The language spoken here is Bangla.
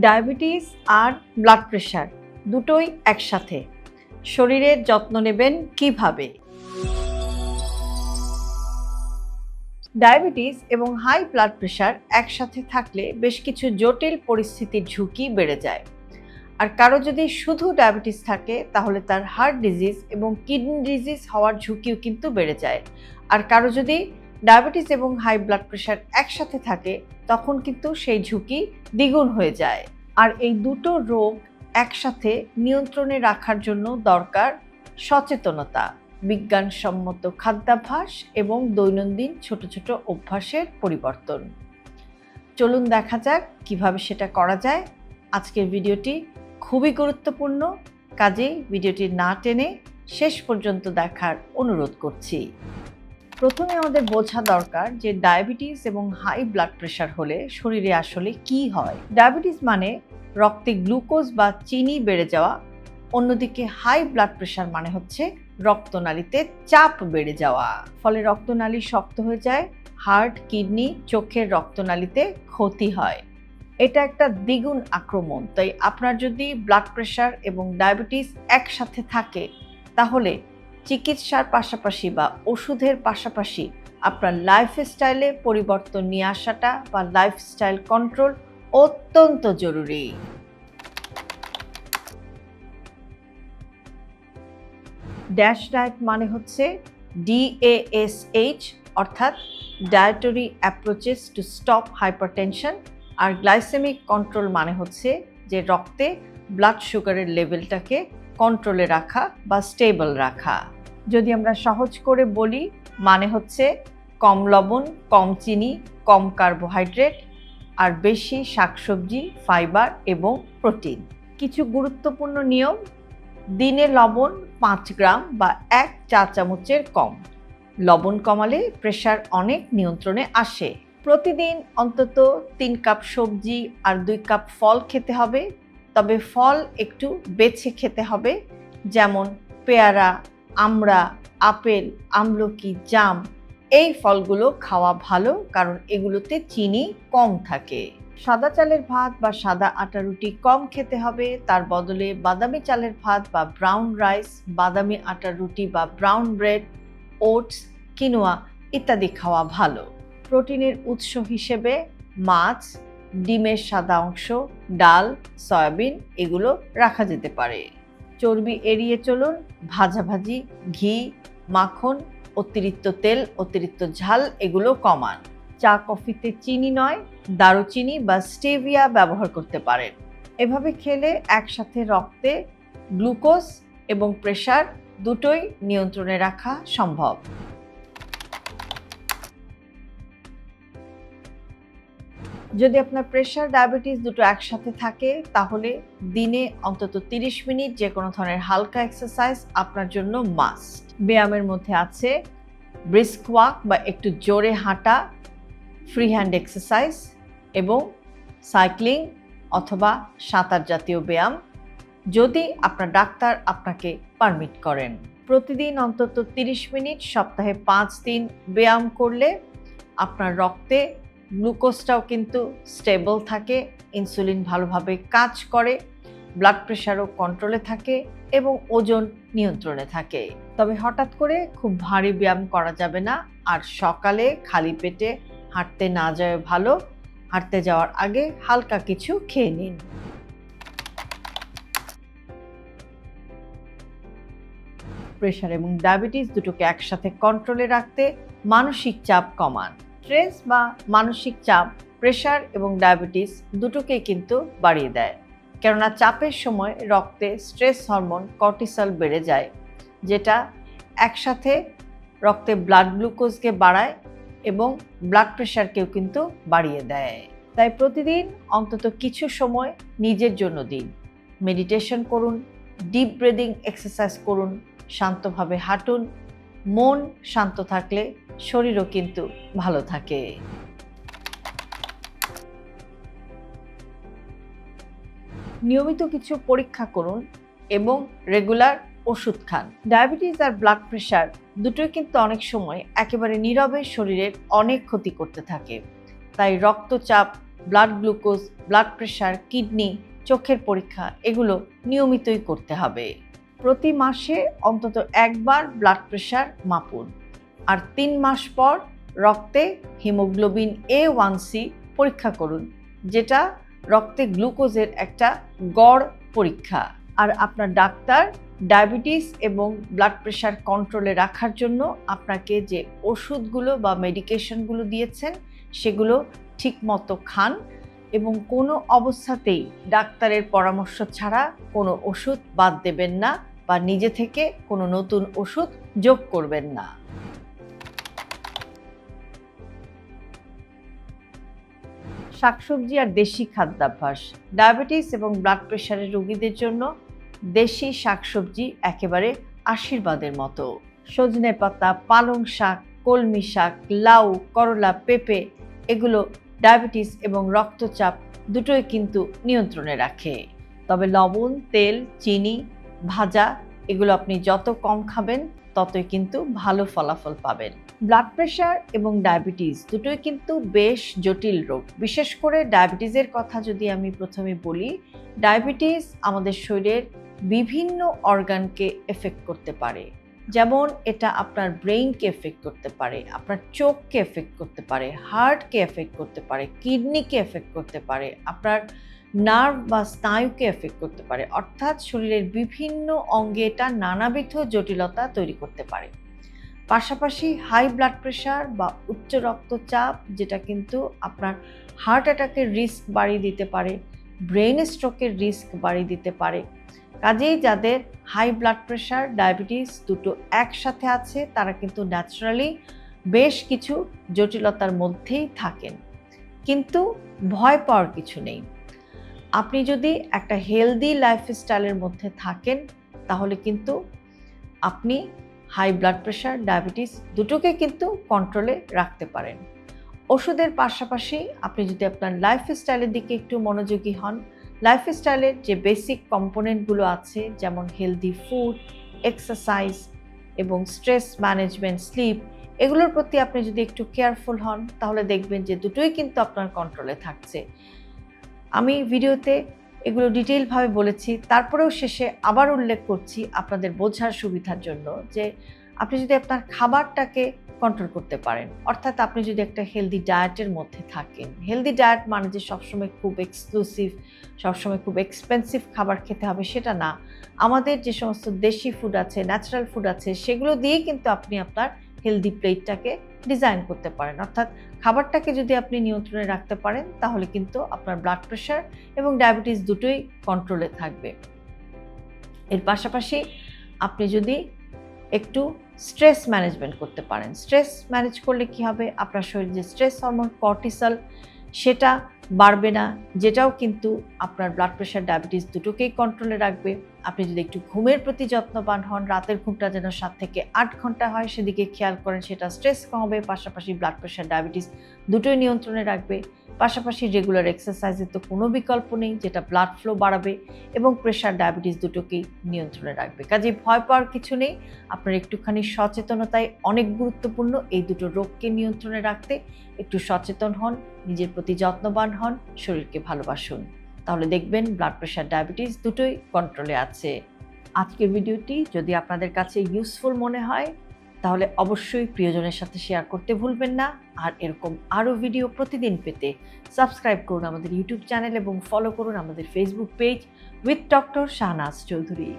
ডায়াবেটিস আর ব্লাড প্রেশার দুটোই একসাথে। শরীরের যত্ন নেবেন কীভাবে? ডায়াবেটিস এবং হাই ব্লাড প্রেশার একসাথে থাকলে বেশ কিছু জটিল পরিস্থিতির ঝুঁকি বেড়ে যায়। আর কারও যদি শুধু ডায়াবেটিস থাকে, তাহলে তার হার্ট ডিজিজ এবং কিডনি ডিজিজ হওয়ার ঝুঁকিও কিন্তু বেড়ে যায়। আর কারও যদি ডায়াবেটিস এবং হাই ব্লাড প্রেশার একসাথে থাকে, তখন কিন্তু সেই ঝুঁকি দ্বিগুণ হয়ে যায়। আর এই দুটো রোগ একসাথে নিয়ন্ত্রণে রাখার জন্য দরকার সচেতনতা, বিজ্ঞানসম্মত খাদ্যাভ্যাস এবং দৈনন্দিন ছোট ছোট অভ্যাসের পরিবর্তন। চলুন দেখা যাক কীভাবে সেটা করা যায়। আজকের ভিডিওটি খুবই গুরুত্বপূর্ণ, কাজেই ভিডিওটি না টেনে শেষ পর্যন্ত দেখার অনুরোধ করছি। প্রথমে আমাদের বোঝা দরকার যে ডায়াবেটিস এবং হাই ব্লাড প্রেশার হলে শরীরে আসলে কি হয়। ডায়াবেটিস মানে রক্তে গ্লুকোজ বা চিনি বেড়ে যাওয়া, অন্যদিকে হাই ব্লাড প্রেশার মানে হচ্ছে রক্তনালীতে চাপ বেড়ে যাওয়া। ফলে রক্তনালী শক্ত হয়ে যায়, হার্ট, কিডনি, চোখের রক্তনালীতে ক্ষতি হয়। এটা একটা দ্বিগুণ আক্রমণ। তাই আপনার যদি ব্লাড প্রেশার এবং ডায়াবেটিস একসাথে থাকে, তাহলে চিকিৎসার পাশাপাশি বা ওষুধের পাশাপাশি আপনার লাইফস্টাইলে পরিবর্তন নিয়ে আসাটা বা লাইফস্টাইল কন্ট্রোল অত্যন্ত জরুরি। ড্যাশ ডায়েট মানে হচ্ছে ডিএএসএইচ অর্থাৎ dietary approaches to stop hypertension R glycaemic control মানে হচ্ছে যে রক্তে ব্লাড সুগারের লেভেলটাকে কন্ট্রোলে রাখা বা স্টেবল রাখা। যদি আমরা সহজ করে বলি মানে হচ্ছে কম লবণ, কম চিনি, কম কার্বোহাইড্রেট আর বেশি শাকসবজি, ফাইবার এবং প্রোটিন। কিছু গুরুত্বপূর্ণ নিয়ম, দিনে লবণ পাঁচ গ্রাম বা এক চা চামচের কম। লবণ কমালে প্রেশার অনেক নিয়ন্ত্রণে আসে। প্রতিদিন অন্তত তিন কাপ সবজি আর দুই কাপ ফল খেতে হবে। তবে ফল একটু বেছে খেতে হবে, যেমন পেয়ারা আমড়া আপেল, আমলকি, জাম, এই ফলগুলো খাওয়া ভালো কারণ এগুলোতে চিনি কম থাকে। সাদা চালের ভাত বা সাদা আটা রুটি কম খেতে হবে, তার বদলে বাদামি চালের ভাত বা ব্রাউন রাইস, বাদামি আটার রুটি বা ব্রাউন ব্রেড, ওটস, কিনোয়া ইত্যাদি খাওয়া ভালো। প্রোটিনের উৎস হিসেবে মাছ, ডিমের সাদা অংশ, ডাল, সয়াবিন এগুলো রাখা যেতে পারে। চর্বি এড়িয়ে চলুন। ভাজাভাজি, ঘি, মাখন, অতিরিক্ত তেল, অতিরিক্ত ঝাল, এগুলো কমান। চা, কফিতে চিনি নয়, দারুচিনি বা স্টেভিয়া ব্যবহার করতে পারেন। এভাবে খেলে একসাথে রক্তে, গ্লুকোজ এবং প্রেশার দুটোই নিয়ন্ত্রণে রাখা সম্ভব। যদি আপনার প্রেশার ডায়াবেটিস দুটো একসাথে থাকে, তাহলে দিনে অন্তত 30 মিনিট যে কোনো ধরনের হালকা এক্সারসাইজ আপনার জন্য মাস্ট ব্যায়ামের মধ্যে আছে ব্রিস্ক ওয়াক বা একটু জোরে হাঁটা ফ্রি হ্যান্ড এক্সারসাইজ এবং সাইক্লিং অথবা সাঁতার জাতীয় ব্যায়াম যদি আপনার ডাক্তার আপনাকে পারমিট করেন। প্রতিদিন অন্তত 30 মিনিট সপ্তাহে পাঁচ দিন ব্যায়াম করলে আপনার রক্তে গ্লুকোজটাও কিন্তু স্টেবল থাকে, ইনসুলিন ভালোভাবে কাজ করে, ব্লাড প্রেশারও কন্ট্রোলে থাকে এবং ওজন নিয়ন্ত্রণে থাকে। তবে হঠাৎ করে খুব ভারী ব্যায়াম করা যাবে না, আর সকালে খালি পেটে হাঁটতে না যায় ভালো। হাঁটতে যাওয়ার আগে হালকা কিছু খেয়ে নিন। প্রেশার এবং ডায়াবেটিস দুটোকে একসাথে কন্ট্রোলে রাখতে মানসিক চাপ কমান। স্ট্রেস বা মানসিক চাপ, প্রেশার এবং ডায়াবেটিস দুটোকেই কিন্তু বাড়িয়ে দেয়। কেননা চাপের সময় রক্তে স্ট্রেস হরমোন কর্টিসল বেড়ে যায়, যেটা একসাথে রক্তে ব্লাড গ্লুকোজকে বাড়ায় এবং ব্লাড প্রেশারকেও কিন্তু বাড়িয়ে দেয়। তাই প্রতিদিন অন্তত কিছু সময় নিজের জন্য দিন। মেডিটেশন করুন, ডিপ ব্রিদিং এক্সারসাইজ করুন, শান্তভাবে হাঁটুন মন শান্ত থাকলে শরীরও কিন্তু ভালো থাকে। নিয়মিত কিছু পরীক্ষা করুন এবং রেগুলার ওষুধ খান। ডায়াবেটিস আর ব্লাড প্রেশার দুটোই কিন্তু অনেক সময় একেবারে নীরবে শরীরের অনেক ক্ষতি করতে থাকে। তাই রক্তচাপ, blood glucose, blood pressure kidney, চোখের পরীক্ষা এগুলো নিয়মিতই করতে হবে। প্রতি মাসে অন্তত একবার ব্লাড প্রেশার মাপুন। আর তিন মাস পর রক্তে হিমোগ্লোবিন এ ওয়ান সি পরীক্ষা করুন, যেটা রক্তে গ্লুকোজের একটা গড় পরীক্ষা। আর আপনার ডাক্তার ডায়াবেটিস এবং ব্লাড প্রেশার কন্ট্রোলে রাখার জন্য আপনাকে যে ওষুধগুলো বা মেডিকেশনগুলো দিয়েছেন, সেগুলো ঠিকমতো খান এবং কোনো অবস্থাতেই ডাক্তারের পরামর্শ ছাড়া কোনো ওষুধ বাদ দেবেন না। বা নিজে থেকে কোনো নতুন ওষুধ যোগ করবেন না। শাকসবজি আর দেশি খাদ্যাভ্যাস। ডায়াবেটিস এবং ব্লাড প্রেশারের রোগীদের জন্য দেশি শাকসবজি একেবারে আশীর্বাদের মতো। সজনে পাতা, পালং শাক, কলমি শাক, লাউ, করলা, পেঁপে এগুলো ডায়াবেটিস এবং রক্তচাপ দুটোই কিন্তু নিয়ন্ত্রণে রাখে। তবে লবণ, তেল, চিনি ভাজা, এগুলো আপনি যত কম খাবেন, ততই কিন্তু ভালো ফলাফল পাবেন। ব্লাড প্রেশার এবং ডায়াবেটিস দুটোই কিন্তু বেশ জটিল রোগ। বিশেষ করে ডায়াবেটিসের কথা যদি আমি প্রথমে বলি ডায়াবেটিস আমাদের শরীরের বিভিন্ন অর্গানকে এফেক্ট করতে পারে। যেমন এটা আপনার ব্রেইনকে এফেক্ট করতে পারে, আপনার চোখকে এফেক্ট করতে পারে হার্টকে এফেক্ট করতে পারে কিডনিকে এফেক্ট করতে পারে, আপনার নার্ভ বা স্নায়ুকে এফেক্ট করতে পারে। অর্থাৎ শরীরের বিভিন্ন অঙ্গে এটা নানাবিধ জটিলতা তৈরি করতে পারে। পাশাপাশি হাই ব্লাড প্রেশার বা উচ্চ রক্তচাপ, যেটা কিন্তু আপনার হার্ট অ্যাটাকের রিস্ক বাড়িয়ে দিতে পারে ব্রেন স্ট্রোকের রিস্ক বাড়িয়ে দিতে পারে। কাজেই যাদের হাই ব্লাড প্রেশার ডায়াবেটিস দুটো একসাথে আছে, তারা কিন্তু ন্যাচারালি বেশ কিছু জটিলতার মধ্যেই থাকেন। কিন্তু ভয় পাওয়ার কিছু নেই। আপনি যদি একটা হেলদি লাইফস্টাইলের মধ্যে থাকেন, তাহলে কিন্তু আপনি হাই ব্লাড প্রেশার ডায়াবেটিস দুটোকে কিন্তু কন্ট্রোলে রাখতে পারেন। ওষুধের পাশাপাশি আপনি যদি আপনার লাইফস্টাইলের দিকে একটু মনোযোগী হন লাইফস্টাইলের যে বেসিক কম্পোনেন্টগুলো আছে, যেমন হেলদি ফুড এক্সারসাইজ এবং স্ট্রেস ম্যানেজমেন্ট স্লিপ এগুলোর প্রতি আপনি যদি একটু কেয়ারফুল হন, তাহলে দেখবেন যে দুটোই কিন্তু আপনার কন্ট্রোলে থাকছে। আমি ভিডিওতে এগুলো ডিটেইলভাবে বলেছি, তারপরেও শেষে আবার উল্লেখ করছি আপনাদের বোঝার সুবিধার জন্য যে আপনি যদি আপনার খাবারটাকে কন্ট্রোল করতে পারেন, অর্থাৎ আপনি যদি একটা হেলদি ডায়েটের মধ্যে থাকেন হেলদি ডায়েট মানে যে সবসময় খুব এক্সক্লুসিভ সবসময় খুব এক্সপেন্সিভ খাবার খেতে হবে সেটা না। আমাদের যে সমস্ত দেশি ফুড আছে ন্যাচারাল ফুড আছে, সেগুলো দিয়েই কিন্তু আপনি আপনার হেলদি প্লেটটাকে ডিজাইন করতে পারেন। অর্থাৎ খাবারটাকে যদি আপনি নিয়ন্ত্রণে রাখতে পারেন, তাহলে কিন্তু আপনার ব্লাড প্রেশার এবং ডায়াবেটিস দুটোই কন্ট্রোলে থাকবে। এর পাশাপাশি আপনি যদি একটু স্ট্রেস ম্যানেজমেন্ট করতে পারেন। স্ট্রেস ম্যানেজ করলে কি হবে? আপনার শরীরে যে স্ট্রেস হরমোন কর্টিসল সেটা বাড়বে না, যেটাও কিন্তু আপনার ব্লাড প্রেশার ডায়াবেটিস দুটোকেই কন্ট্রোলে রাখবে। আপনি যদি একটু ঘুমের প্রতি যত্নবান হন, রাতের ঘুমটা যেন সাত থেকে আট ঘণ্টা হয়, সেদিকে খেয়াল করেন, সেটা স্ট্রেস কমাবে, পাশাপাশি ব্লাড প্রেশার ডায়াবেটিস দুটোই নিয়ন্ত্রণে রাখবে। পাশাপাশি রেগুলার এক্সারসাইজের তো কোনো বিকল্প নেই, যেটা ব্লাড ফ্লো বাড়াবে এবং প্রেশার ডায়াবেটিস দুটোকেই নিয়ন্ত্রণে রাখবে। কাজে ভয় পাওয়ার কিছু নেই, আপনার একটুখানি সচেতনতায় অনেক গুরুত্বপূর্ণ। এই দুটো রোগকে নিয়ন্ত্রণে রাখতে একটু সচেতন হন, নিজের প্রতি যত্নবান হন, শরীরকে ভালোবাসুন। তাহলে দেখবেন ব্লাড প্রেশার ডায়াবেটিস দুটোই কন্ট্রোলে আছে। আজকের ভিডিওটি যদি আপনাদের কাছে ইউজফুল মনে হয়, তাহলে অবশ্যই প্রিয়জনের সাথে শেয়ার করতে ভুলবেন না। আর এরকম আরও ভিডিও প্রতিদিন পেতে সাবস্ক্রাইব করুন আমাদের ইউটিউব চ্যানেল এবং ফলো করুন আমাদের Facebook page with doctor Shahnaz Chowdhury